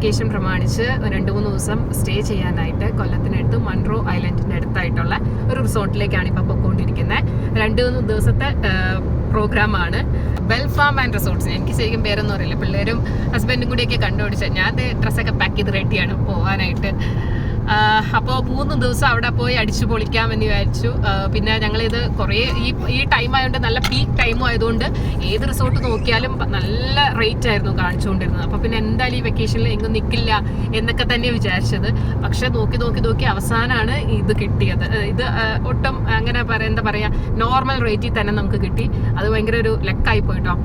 Vacation പ്രമാണിച്ച് രണ്ട് മൂന്ന് ദിവസം സ്റ്റേ ചെയ്യാനായിട്ട് കൊല്ലത്തിനടുത്ത് മൺറോ ഐലൻഡിന്റെ അടുത്തായിട്ടുള്ള ഒരു റിസോർട്ടിലേക്കാണ് ഇപ്പൊ പോയിക്കൊണ്ടിരിക്കുന്നത് രണ്ട് മൂന്ന് ദിവസത്തെ പ്രോഗ്രാമാണ് വെൽ ഫാം ആൻഡ് റിസോർട്ട്സ് എനിക്ക് ശരിക്കും പേരൊന്നും അറിയില്ല. പിള്ളേരും ഹസ്ബൻഡും കൂടിയൊക്കെ കണ്ടുപിടിച്ച ഞാൻ ഡ്രസ്സൊക്കെ പാക്ക് ചെയ്ത് റെഡിയാണ് പോകാനായിട്ട് അപ്പോൾ മൂന്ന് ദിവസം അവിടെ പോയി അടിച്ചു പൊളിക്കാമെന്ന് വിചാരിച്ചു. പിന്നെ ഞങ്ങളിത് കുറേ ഈ ഈ ടൈം ആയതുകൊണ്ട് നല്ല പീക്ക് ടൈമും ആയതുകൊണ്ട് ഏത് റിസോർട്ട് നോക്കിയാലും നല്ല റേറ്റ് ആയിരുന്നു കാണിച്ചുകൊണ്ടിരുന്നത്. അപ്പോൾ പിന്നെ എന്തായാലും ഈ വെക്കേഷനിൽ എങ്ങും നിൽക്കില്ല എന്നൊക്കെ തന്നെ വിചാരിച്ചത്. പക്ഷെ നോക്കി നോക്കി നോക്കി അവസാനമാണ് ഇത് കിട്ടിയത്. ഇത് ഒട്ടും അങ്ങനെ പറയാ എന്താ പറയുക നോർമൽ റേറ്റിൽ തന്നെ നമുക്ക് കിട്ടി. അത് ഭയങ്കര ഒരു ലക്കായി പോയിട്ടോ.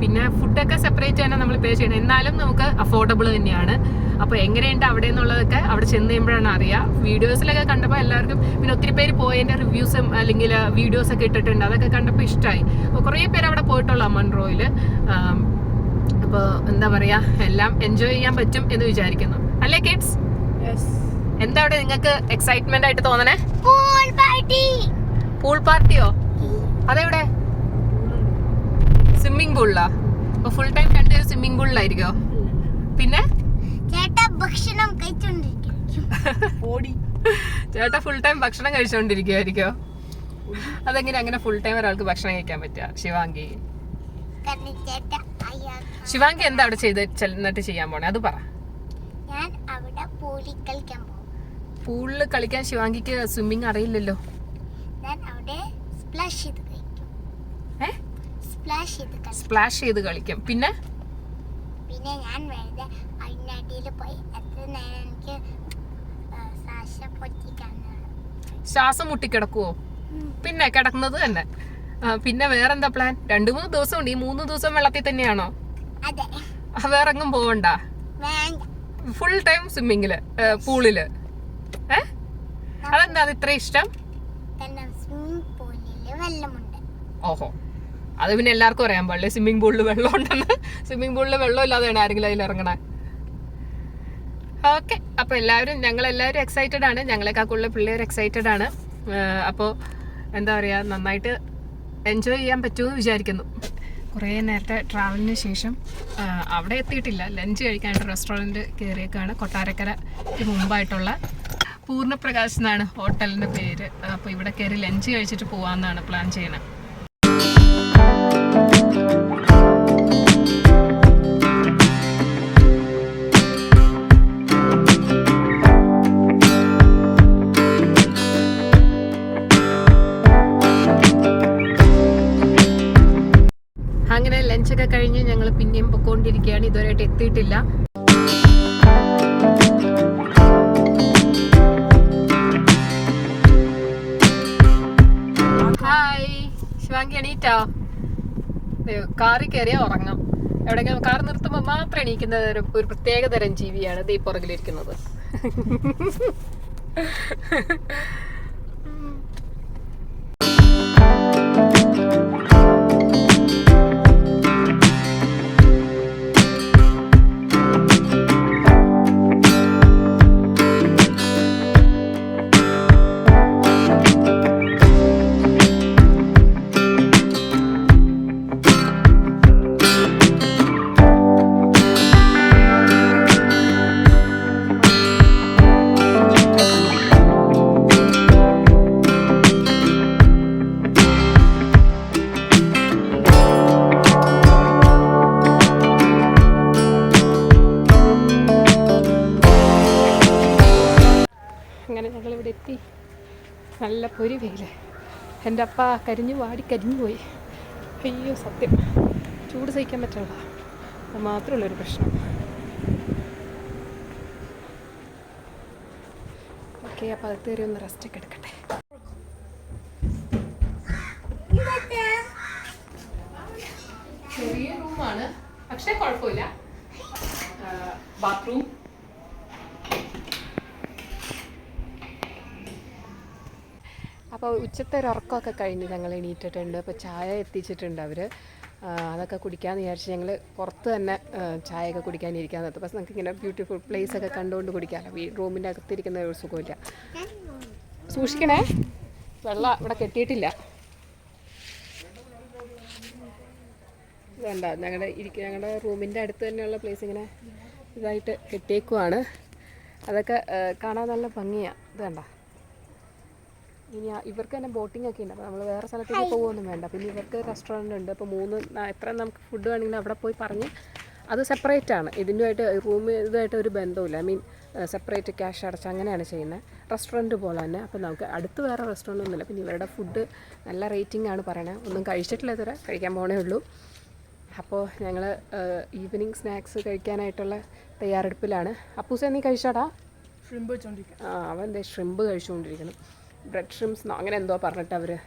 പിന്നെ ഫുഡൊക്കെ സെപ്പറേറ്റ് തന്നെ നമ്മൾ പേ ചെയ്യണം. എന്നാലും നമുക്ക് അഫോർഡബിൾ തന്നെയാണ്. അപ്പോൾ എങ്ങനെയുണ്ട് അവിടെ എന്നുള്ളതൊക്കെ അവിടെ ചെന്ന് കഴിയുമ്പോഴാണ് അറിയുക വീഡിയോസിലൊക്കെ കണ്ടപ്പോൾ എല്ലാവർക്കും പിന്നെ ഒത്തിരി പേര് പോയതിന്റെ റിവ്യൂസും അല്ലെങ്കിൽ വീഡിയോസ് ഒക്കെ ഇട്ടിട്ടുണ്ട്. അതൊക്കെ കണ്ടപ്പോൾ ഇഷ്ടമായി അപ്പോൾ കുറേ പേര് അവിടെ പോയിട്ടുള്ള മൺറോയിൽ അപ്പോൾ എന്താ പറയാ എല്ലാം എൻജോയ് ചെയ്യാൻ പറ്റും എന്ന് വിചാരിക്കുന്നു. അല്ലേ കിഡ്സ് എന്താ അവിടെ നിങ്ങൾക്ക് എക്സൈറ്റ്മെന്റ് ആയിട്ട് തോന്നണേ? പൂൾ പാർട്ടിയോ അതെവിടെ? സ്വിമ്മിംഗ് പൂളിലാ അപ്പൊ ഫുൾ ടൈം രണ്ടുപേരും സ്വിമ്മിംഗ് പൂളിലായിരിക്കോ പിന്നെ? ചേട്ടാ ഭക്ഷണം ചേട്ടാ ഫുൾ ടൈം ഭക്ഷണം കഴിച്ചോണ്ടിരിക്കുവായിരിക്കോ? അതെങ്ങനെ അങ്ങനെ ഫുൾ ടൈം ഒരാൾക്ക് ഭക്ഷണം കഴിക്കാൻ പറ്റുക? ശിവാംഗി കാരണം ചേട്ടാ അയ്യാ ശിവാംഗി എന്താ അവിടെ ചെയ്ത് ചെന്നിട്ട് ചെയ്യാൻ പോണേ? അത് പറ. ഞാൻ അവിടെ പൂളിൽ കളിക്കാൻ പോകും പൂളിൽ കളിക്കാൻ ശിവാംഗിക്ക് സ്വിമ്മിങ് അറിയില്ലല്ലോ. ഞാൻ അവിടെ സ്പ്ലാഷ് ചെയ്ത്. സ്പ്ലാഷ് ചെയ്ത് കളിക്കും. പിന്നെ? പിന്നെ ഞാൻ വെറുതെ അതിനടിയിൽ പോയി എത്ര നേരം എനിക്ക് ശ്വാസം പൊട്ടിക്കാൻ ശ്വാസം മുട്ടിക്കിടക്കുവോ? പിന്നെ കിടക്കുന്നത് തന്നെ. പിന്നെ വേറെന്താ പ്ലാൻ രണ്ടു മൂന്ന് ദിവസം ഉണ്ട് ഈ മൂന്ന് ദിവസം വെള്ളത്തിൽ തന്നെയാണോ? വേറെ എങ്ങും പോവണ്ട. വേണ്ട. ഫുൾ ടൈം സ്വിമ്മിങ്ങിൽ പൂളിൽ. ഏ? അതെന്താ? അത് ഇത്ര ഇഷ്ടം? ഓഹോ. അത് പിന്നെ എല്ലാവർക്കും അറിയാൻ പാടില്ലേ സ്വിമ്മിംഗ് പൂളിൽ വെള്ളം ഉണ്ടെന്ന്. സ്വിമ്മിംഗ് പൂളിൽ വെള്ളം ഇല്ലാതെയാണ് ആരെങ്കിലും അതിൽ ഇറങ്ങണേ. ഓക്കെ. അപ്പോൾ എല്ലാവരും ഞങ്ങൾ എല്ലാവരും എക്സൈറ്റഡ് ആണ് ഞങ്ങളെക്കാക്കുള്ള പിള്ളേർ എക്സൈറ്റഡ് ആണ്. അപ്പോൾ എന്താ പറയുക നന്നായിട്ട് എൻജോയ് ചെയ്യാൻ പറ്റുമെന്ന് വിചാരിക്കുന്നു. കുറേ നേരത്തെ ട്രാവലിന് ശേഷം അവിടെ എത്തിയിട്ടില്ല. ലഞ്ച് കഴിക്കാനായിട്ട് റെസ്റ്റോറന്റ് കയറിയേക്കാണ്. കൊട്ടാരക്കരയ്ക്ക് മുമ്പായിട്ടുള്ള പൂർണപ്രകാശ് എന്നാണ് ഹോട്ടലിന്റെ പേര്. അപ്പോൾ ഇവിടെ കയറി ലഞ്ച് കഴിച്ചിട്ട് പോകാമെന്നാണ് പ്ലാൻ ചെയ്യണത് എത്തിയിട്ടില്ല ഹായ് ശിവാങ്കി എണീറ്റോ? കാറി കയറിയാൽ ഉറങ്ങാം. എവിടെയെങ്കിലും കാർ നിർത്തുമ്പോൾ മാത്രം എണീക്കുന്ന ഒരു പ്രത്യേക തരം ജീവിയാണ് ദീ പുറകിലിരിക്കുന്നത്. എന്റെ അപ്പ കരിഞ്ഞു വാടി കരിഞ്ഞു പോയി. അയ്യോ സത്യം. ചൂട് സഹിക്കാൻ പറ്റില്ല അത് മാത്രമുള്ളൊരു പ്രശ്നം. ഓക്കെ അപ്പോൾ അത് കയറി ഒന്ന് റെസ്റ്റ് ഒക്കെ എടുക്കട്ടെ. ചെറിയ റൂമാണ് പക്ഷേ കുഴപ്പമില്ല. ബാത്റൂം അപ്പോൾ ഉച്ചത്തെ ഒരു ഉറക്കമൊക്കെ കഴിഞ്ഞ് ഞങ്ങൾ എണീറ്റിട്ടുണ്ട്. അപ്പോൾ ചായ എത്തിച്ചിട്ടുണ്ട് അവർ അതൊക്കെ കുടിക്കാമെന്ന് വിചാരിച്ച് ഞങ്ങൾ പുറത്ത് തന്നെ ചായയൊക്കെ കുടിക്കാനിരിക്കാൻ നിർത്തും പക്ഷെ നമുക്ക് ഇങ്ങനെ ബ്യൂട്ടിഫുൾ പ്ലേസ് ഒക്കെ കണ്ടുകൊണ്ട് കുടിക്കാമല്ലോ ഈ റൂമിന്റെ അകത്തിരിക്കുന്ന ഒരു സുഖമില്ല. സൂക്ഷിക്കണേ. വെള്ളം ഇവിടെ കെട്ടിയിട്ടില്ല. വേണ്ട ഞങ്ങളുടെ ഇരിക്കുക ഞങ്ങളുടെ റൂമിന്റെ അടുത്ത് തന്നെയുള്ള പ്ലേസ് ഇങ്ങനെ ഇതായിട്ട് കെട്ടിയേക്കുവാണ്. അതൊക്കെ കാണാൻ നല്ല ഭംഗിയാണ് ഇത് കണ്ട ഇനി ഇവർക്ക് തന്നെ ബോട്ടിംഗ് ഒക്കെ ഉണ്ട്. അപ്പോൾ നമ്മൾ വേറെ സ്ഥലത്തേക്ക് പോകുമൊന്നും വേണ്ട. പിന്നെ ഇവർക്ക് റെസ്റ്റോറന്റ് ഉണ്ട്. അപ്പോൾ മൂന്ന് എത്ര നമുക്ക് ഫുഡ് വേണമെങ്കിലും അവിടെ പോയി പറഞ്ഞ് അത് സെപ്പറേറ്റ് ആണ്. ഇതിന്റെയായിട്ട് റൂം ഇതുമായിട്ട് ഒരു ബന്ധമില്ല ഐ മീൻ സെപ്പറേറ്റ് ക്യാഷ് അടച്ച് അങ്ങനെയാണ് ചെയ്യുന്നത്. റെസ്റ്റോറന്റ് പോലെ തന്നെ. അപ്പോൾ നമുക്ക് അടുത്ത് വേറെ റെസ്റ്റോറന്റ് ഒന്നുമില്ല. പിന്നെ ഇവരുടെ ഫുഡ് നല്ല റേറ്റിംഗ് ആണ് പറയണത്. ഒന്നും കഴിച്ചിട്ടില്ല ഇതുവരെ. കഴിക്കാൻ പോകണേ ഉള്ളൂ. അപ്പോൾ ഞങ്ങൾ ഈവനിങ് സ്നാക്സ് കഴിക്കാനായിട്ടുള്ള തയ്യാറെടുപ്പിലാണ്. അപ്പൂസ നീ കഴിച്ചാടാ? ഷ്രിമ്പ് വെച്ചോണ്ടിരിക്കുക ആ അവൻ ദേ ഷ്രിമ്പ് കഴിച്ചുകൊണ്ടിരിക്കണം ബ്രെഡ് ഷ്രിംസ് അങ്ങനെ എന്തോ പറഞ്ഞിട്ട് അവർ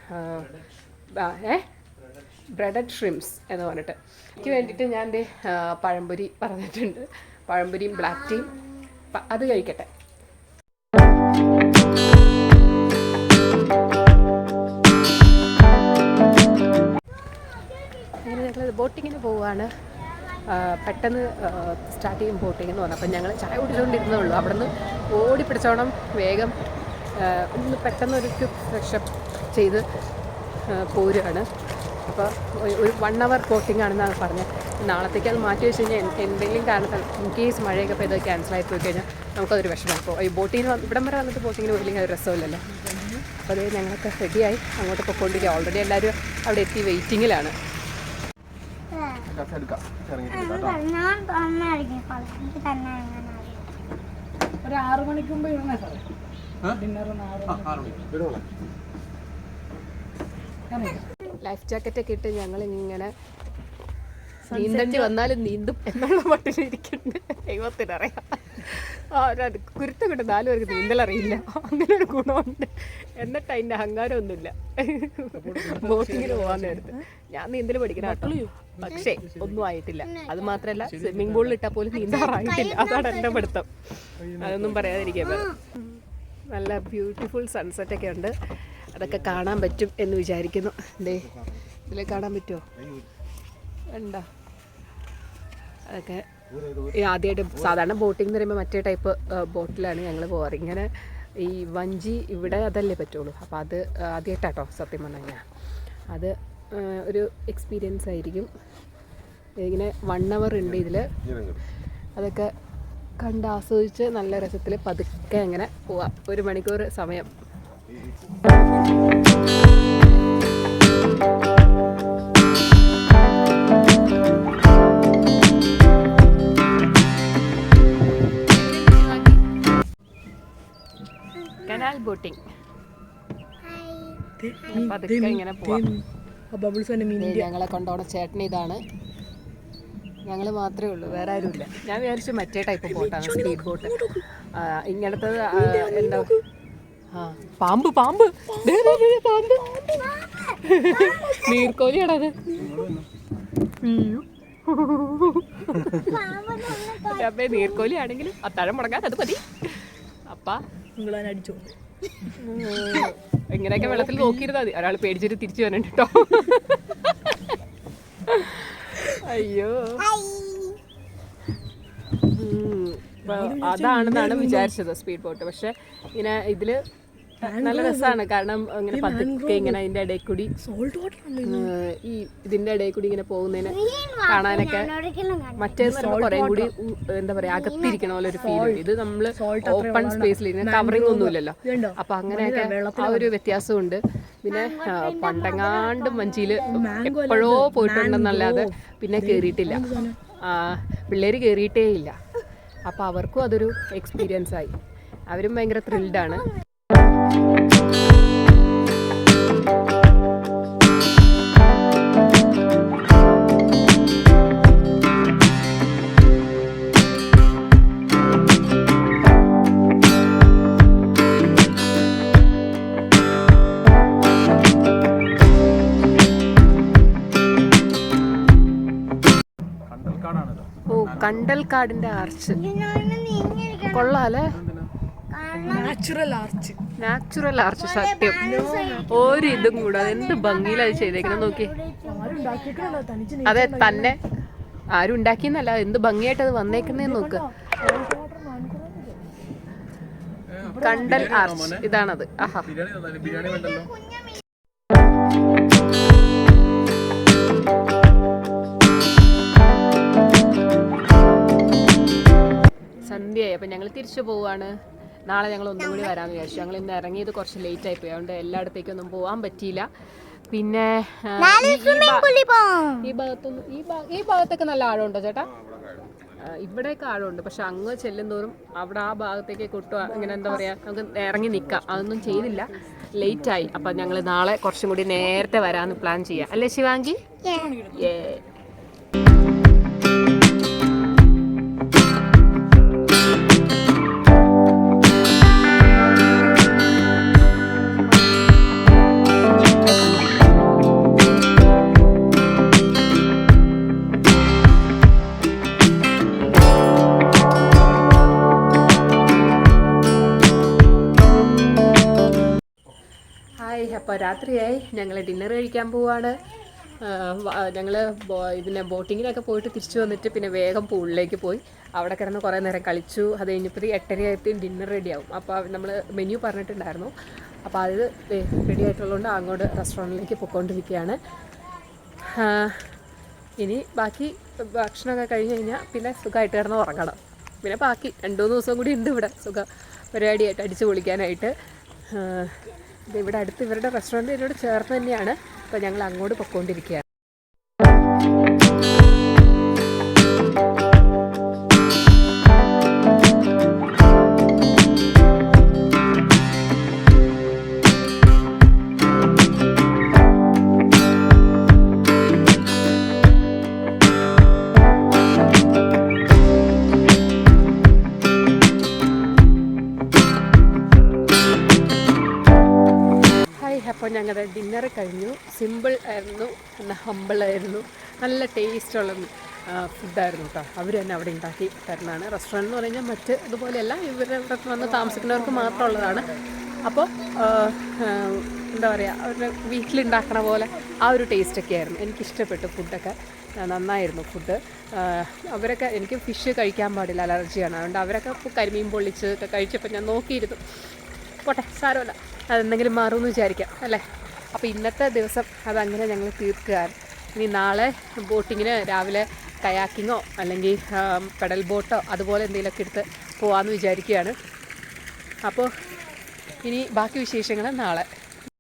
ഏ? ബ്രെഡഡ് ഷ്രിംസ് എന്ന് പറഞ്ഞിട്ട്. എനിക്ക് വേണ്ടിയിട്ട് ഞാൻ എന്റെ പഴംപൊരി പറഞ്ഞിട്ടുണ്ട്. പഴംപൊരിയും ബ്ലാക്ക് പ- അത് കഴിക്കട്ടെ. ബോട്ടിങ്ങിന് പോവുകയാണ് പെട്ടെന്ന് സ്റ്റാർട്ട് ചെയ്യും ബോട്ടിംഗ് എന്ന് പറഞ്ഞു. അപ്പം ഞങ്ങൾ ചായ കുടിച്ചുകൊണ്ടിരുന്നേ ഉള്ളൂ. അവിടെ നിന്ന് ഓടി പിടിച്ചോണം വേഗം. ഒന്ന് പെട്ടെന്ന് ഒരു ക്വിക്ക് ഫ്രഷപ്പ് ചെയ്ത് പോരുകയാണ്. അപ്പോൾ ഒരു വൺ അവർ ബോട്ടിംഗ് ആണെന്നാണ് പറഞ്ഞത് നാളത്തേക്ക് അത് മാറ്റി വെച്ച് കഴിഞ്ഞാൽ എന്തെങ്കിലും കാരണത്താൽ ഇൻ കേസ് മഴയൊക്കെ പെയ്ത് ക്യാൻസൽ ആയി പോയി കഴിഞ്ഞാൽ നമുക്കതൊരു വിഷമം. അപ്പോൾ ഈ ബോട്ടിങ്ങിന് വന്ന് ഇവിടം വരെ വന്നിട്ട് ബോട്ടിങ്ങിന് പോയില്ലെങ്കിൽ അത് രസമില്ലല്ലോ. അപ്പോൾ അത് ഞങ്ങളൊക്കെ റെഡിയായി അങ്ങോട്ട് പോയിക്കൊണ്ടിരിക്കുക. ഓൾറെഡി എല്ലാവരും അവിടെ എത്തി വെയിറ്റിങ്ങിലാണ് ഒരു ആറു മണിക്ക് മുമ്പ് ഇരുന്നേ സാറേ. ലൈഫ് ജാക്കറ്റ് ഒക്കെ ഇട്ട് ഞങ്ങൾ ഇങ്ങനെ നീന്തണ്ടി വന്നാലും നീന്തും എന്നുള്ള മട്ടിലിരിക്കുന്നുണ്ട് ദൈവത്തിനറിയാം. കുരുത്ത കൊണ്ട് നാലു പേർക്ക് നീന്തലറിയില്ല. അങ്ങനെ ഒരു ഗുണമുണ്ട്. എന്നിട്ട് അതിന്റെ അഹങ്കാരമൊന്നുമില്ല. ബോട്ടിങ്ങിന് പോകാൻ നേരത്ത്. ഞാൻ നീന്തൽ പഠിക്കണം കേട്ടോ. പക്ഷേ ഒന്നും ആയിട്ടില്ല. അത് മാത്രമല്ല സ്വിമ്മിംഗ് പൂളിൽ ഇട്ടാൽ പോലും നീന്താറായിട്ടില്ല. അതാണ് എന്റെ പഠിത്തം. അതൊന്നും പറയാതിരിക്കാൻ നല്ല ബ്യൂട്ടിഫുൾ സൺസെറ്റ് ഒക്കെ ഉണ്ട്. അതൊക്കെ കാണാൻ പറ്റും എന്ന് വിചാരിക്കുന്നു. ദേ ഇതിൽ കാണാൻ പറ്റുമോ ഉണ്ടോ? അതൊക്കെ ഈ ആദ്യമായിട്ട് സാധാരണ ബോട്ടിംഗ് എന്ന് പറയുമ്പോൾ മറ്റേ ടൈപ്പ് ബോട്ടിലാണ് ഞങ്ങൾ പോകാറ് ഇങ്ങനെ ഈ വഞ്ചി ഇവിടെ അതല്ലേ പറ്റുള്ളൂ. അപ്പോൾ അത് ആദ്യമായിട്ടാട്ടോ സത്യം പറഞ്ഞു കഴിഞ്ഞാൽ അത് ഒരു എക്സ്പീരിയൻസ് ആയിരിക്കും. ഇങ്ങനെ വൺ അവർ ഉണ്ട് ഇതിൽ അതൊക്കെ കണ്ട് ആസ്വദിച്ച് നല്ല രസത്തിൽ പതുക്കെ അങ്ങനെ പോവാം. ഒരു മണിക്കൂർ സമയം. കനാൽ ബോട്ടിംഗ് പതുക്കെ ഇങ്ങനെ പോവാം. ഞങ്ങളെ കൊണ്ടോണ ചേട്ടൻ ഇതാണ്. ഞങ്ങൾ മാത്രമേ ഉള്ളൂ വേറെ ആരുമില്ല. ഞാൻ വിചാരിച്ചു മറ്റേ ടൈപ്പ് ബോട്ടാണ് സ്പീഡ് ബോട്ട് ഇങ്ങനത്തെ എന്താ ആ പാമ്പ് പാമ്പ്. പാമ്പ്. നീർക്കോലിയാടാ അത്. അപ്പേ നീർക്കോലി ആണെങ്കിലും അത്താഴം മുടങ്ങാൻ അത് മതി. അപ്പ. നിങ്ങളടിച്ചു ഇങ്ങനെയൊക്കെ വെള്ളത്തിൽ നോക്കിയിരുന്നാൽ മതി. ഒരാൾ പേടിച്ചിട്ട് തിരിച്ചു വരണ്ട കേട്ടോ അയ്യോ. അതാണെന്നാണ് വിചാരിച്ചത് സ്പീഡ് ബോട്ട്. പക്ഷെ ഇങ്ങനെ ഇതിൽ നല്ല രസമാണ് കാരണം ഇങ്ങനെ പതുക്കെ ഇങ്ങനെ അതിന്റെ ഇടയിൽ കൂടി സോൾട്ട് വാട്ടർ ആണ് ഈ ഇതിന്റെ ഇടയിൽ കൂടി ഇങ്ങനെ പോകുന്നതിന് കാണാനൊക്കെ മറ്റേ കണ്ടു മറ്റേന്ന് കുറേ കൂടി എന്താ പറയാ അകത്തിരിക്കണ പോലെ ഒരു ഫീൽ ഉണ്ട് ഇത് നമ്മൾ ഓപ്പൺ സ്പേസിൽ ഇങ്ങനെ കവറിംഗ് ഒന്നുമില്ലല്ലോ? അപ്പൊ അങ്ങനെയൊക്കെ ആ ഒരു വ്യത്യാസമുണ്ട്. പിന്നെ പണ്ടങ്ങാണ്ട് മഞ്ചിയിൽ എപ്പോഴോ പോയിട്ടുണ്ടെന്നല്ലാതെ പിന്നെ കേറിയിട്ടില്ല. ആ പിള്ളേര് കേറിയിട്ടേ ഇല്ല അപ്പൊ അവർക്കും അതൊരു എക്സ്പീരിയൻസ് ആയി. അവരും ഭയങ്കര ത്രിൽഡാണ് കണ്ടൽക്കാടിന്റെ ആർച്ച് കൊള്ളാലേ. നാച്ചുറൽ ആർച്ച് നാച്ചുറൽ ആർച്ച് സത്യം. ഒരു ഇതും കൂടാതെ എന്ത് ഭംഗിയിലത് ചെയ്തേക്കണം നോക്കി അതെ തന്നെ. ആരും ഉണ്ടാക്കിയെന്നല്ല എന്ത് ഭംഗിയായിട്ട് അത് വന്നേക്കുന്നേ നോക്ക്. കണ്ടൽ ആർച്ച് ഇതാണത്. ആഹാ. വേണ്ടല്ലോ അപ്പം ഞങ്ങൾ തിരിച്ചു പോവാണ്. നാളെ ഞങ്ങൾ ഒന്നും കൂടി വരാമെന്ന് വിചാരിച്ചു. ഞങ്ങൾ ഇന്ന് ഇറങ്ങിയത് കുറച്ച് ലേറ്റ് ആയി പോയി. അതുകൊണ്ട് എല്ലായിടത്തേക്കൊന്നും പോകാൻ പറ്റിയില്ല. പിന്നെ ഈ- ഈ ഈ ഭാഗത്തൊന്നും ഈ ഭാ- ഈ ഭാഗത്തൊക്കെ നല്ല ആഴമുണ്ടോ ചേട്ടാ? ഇവിടെയൊക്കെ ആഴമുണ്ട്. പക്ഷെ അങ്ങ് ചെല്ലുന്തോറും അവിടെ ആ ഭാഗത്തേക്ക് കൊട്ടുക അങ്ങനെ എന്താ പറയാ നമുക്ക് ഇറങ്ങി നിൽക്കാം. അതൊന്നും ചെയ്തില്ല. ലേറ്റ് ആയി. അപ്പം ഞങ്ങൾ നാളെ കുറച്ചും കൂടി നേരത്തെ വരാന്ന് പ്ലാൻ ചെയ്യാം. അല്ലേ ശിവാങ്കി? ഏ രാത്രിയായി. ഞങ്ങൾ ഡിന്നർ കഴിക്കാൻ പോവാണ്. ഞങ്ങൾ ഇതിനെ ബോട്ടിങ്ങിനൊക്കെ പോയിട്ട് തിരിച്ചു വന്നിട്ട് പിന്നെ വേഗം പൂളിലേക്ക് പോയി. അവിടെ കിടന്ന് കുറേ നേരം കളിച്ചു. അത് കഴിഞ്ഞപ്പോൾ എട്ടര ആയപ്പോൾ ഡിന്നർ റെഡിയാവും അപ്പോൾ നമ്മൾ മെനു പറഞ്ഞിട്ടുണ്ടായിരുന്നു. അപ്പോൾ അത് റെഡി ആയിട്ടുള്ളതുകൊണ്ട് അങ്ങോട്ട് റെസ്റ്റോറന്റിലേക്ക് പോയിക്കൊണ്ടിരിക്കുകയാണ്. ഇനി ബാക്കി ഭക്ഷണമൊക്കെ കഴിഞ്ഞ് കഴിഞ്ഞാൽ പിന്നെ സുഖമായിട്ട് കിടന്ന് ഉറങ്ങണം. പിന്നെ ബാക്കി രണ്ട് മൂന്ന് ദിവസം കൂടി ഉണ്ട് ഇവിടെ. സുഖം പരിപാടിയായിട്ട് അടിച്ചു പൊളിക്കാനായിട്ട്. ഇവിടെ അടുത്ത് ഇവരുടെ റെസ്റ്റോറന്റ് ഇതിനോട് ചേർന്ന് തന്നെയാണ്. അപ്പോൾ ഞങ്ങൾ അങ്ങോട്ട് പൊയ്ക്കൊണ്ടിരിക്കുകയാണ് അപ്പോൾ ഞങ്ങളുടെ ഡിന്നർ കഴിഞ്ഞു. സിമ്പിൾ ആയിരുന്നു. എന്നാൽ ഹമ്പിളായിരുന്നു നല്ല ടേസ്റ്റുള്ള ഫുഡായിരുന്നു കേട്ടോ അവർ തന്നെ അവിടെ ഉണ്ടാക്കി തരുന്നതാണ്. റെസ്റ്റോറന്റ് എന്ന് പറഞ്ഞാൽ മറ്റ് ഇതുപോലെയല്ല. ഇവരുടെ വന്ന് താമസിക്കുന്നവർക്ക് മാത്രമുള്ളതാണ്. അപ്പോൾ എന്താ പറയുക അവരുടെ വീട്ടിലുണ്ടാക്കണ പോലെ ആ ഒരു ടേസ്റ്റൊക്കെ ആയിരുന്നു. എനിക്കിഷ്ടപ്പെട്ടു ഫുഡൊക്കെ നന്നായിരുന്നു ഫുഡ് അവരൊക്കെ എനിക്ക് ഫിഷ് കഴിക്കാൻ പാടില്ല. അലർജിയാണ് അതുകൊണ്ട് അവരൊക്കെ കരിമീൻ പൊള്ളിച്ച് ഒക്കെ കഴിച്ചപ്പോൾ ഞാൻ നോക്കിയിരുന്നു. പോട്ടെ സാരമില്ല. അതെന്തെങ്കിലും മാറുമെന്ന് വിചാരിക്കാം അല്ലേ? അപ്പോൾ ഇന്നത്തെ ദിവസം അതങ്ങനെ ഞങ്ങൾ തീർക്കുകയാണ്. ഇനി നാളെ ബോട്ടിങ്ങിന് രാവിലെ കയാക്കിങ്ങോ അല്ലെങ്കിൽ പെഡൽ ബോട്ടോ അതുപോലെ എന്തെങ്കിലുമൊക്കെ എടുത്ത് പോകാമെന്ന് വിചാരിക്കുകയാണ്. അപ്പോൾ ഇനി ബാക്കി വിശേഷങ്ങൾ നാളെ.